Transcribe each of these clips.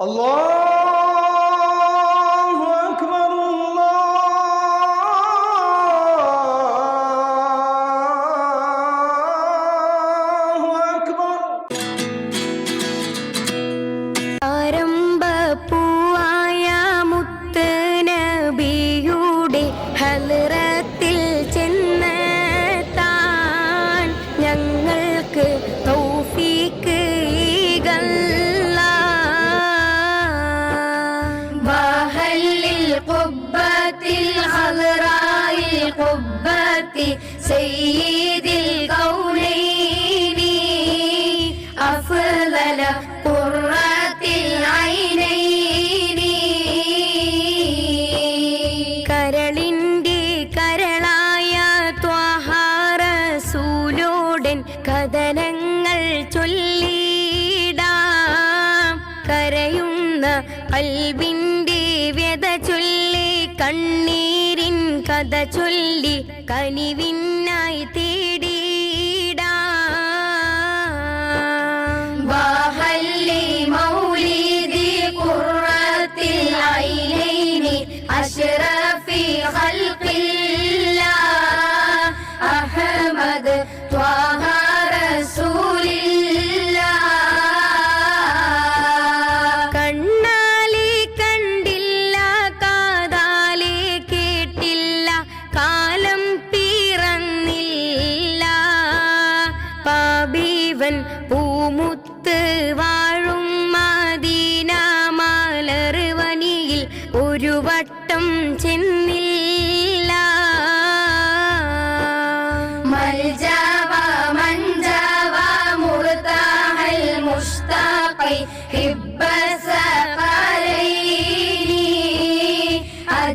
Allah حبة سيد الكونين أفضل قرة العينين കരളിന്റെ കരളായ ത്വഹാറസൂലോടൻ കഥനങ്ങൾ ചൊല്ലിടാം കരയുന്ന കൽവി மத சொல்லி கனிவின்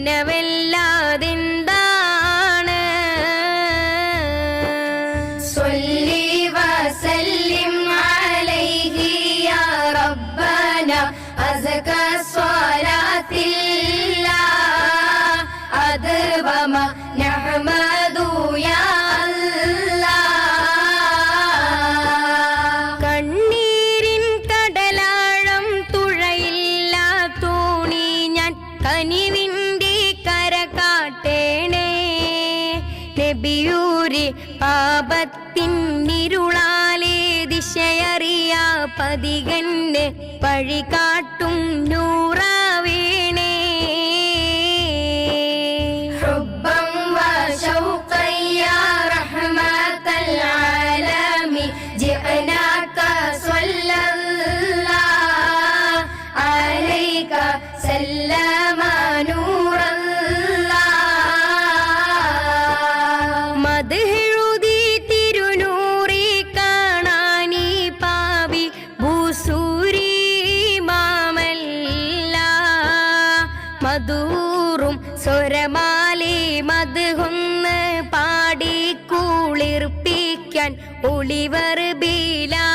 കനവെല്ലാം അധികന്റെ പഴി കാട്ടും നൂറാവീണേ جئناك صلى الله عليك سلم കൂറും സ്വരമാലി മതുകുന്ന് പാടി കുളിർപ്പിക്കാൻ ഒളിവർ ബീലാ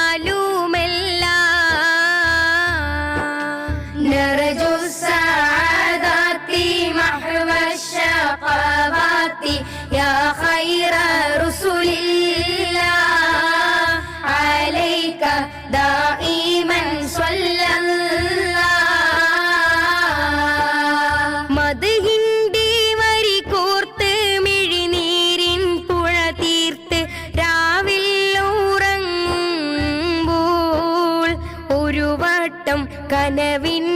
கனவின்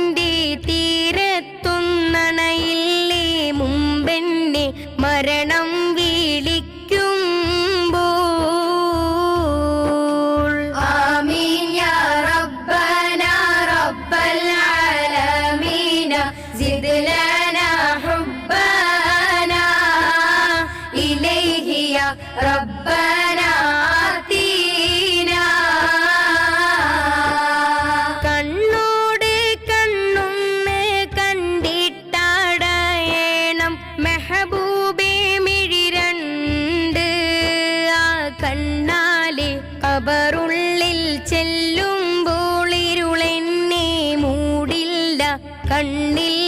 கண்ணில்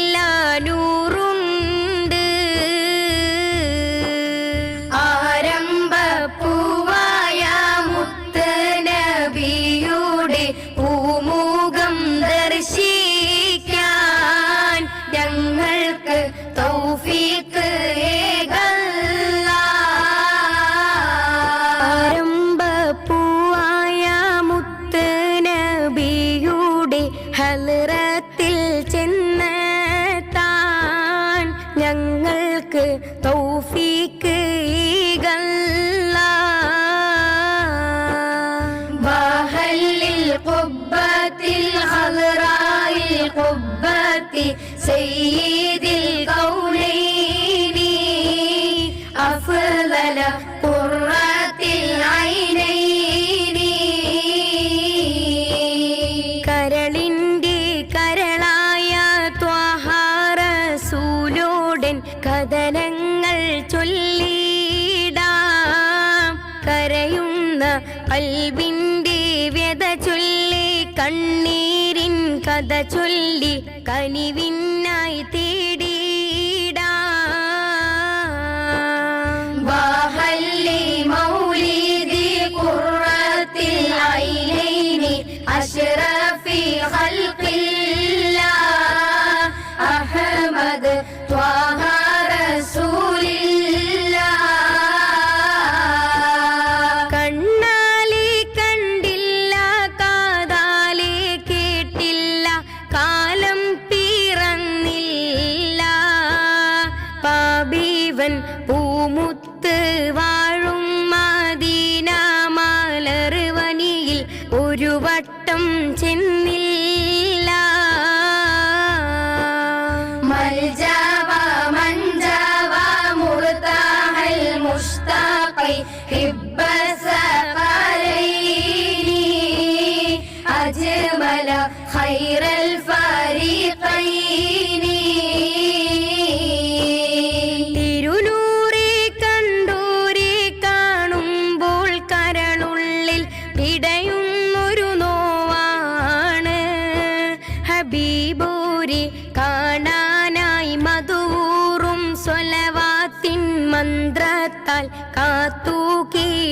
எனக்கு വ്യത ചൊല്ലി കണ്ണീരിൻ കഥ ചൊല്ലി കനിവിന്നായി തേടി അഷ്റഫി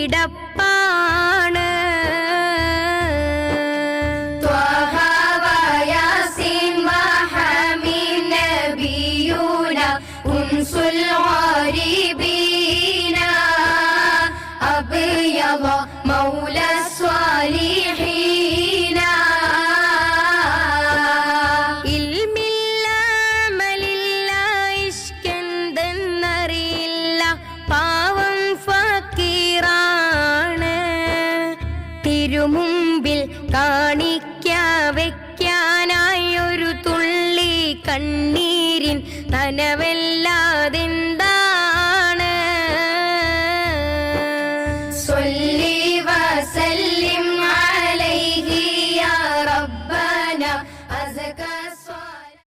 వీడప్ప നനയ്ക്കാനായി ഒരു തുള്ളി കണ്ണീരിൻ നനവല്ലാതെന്താ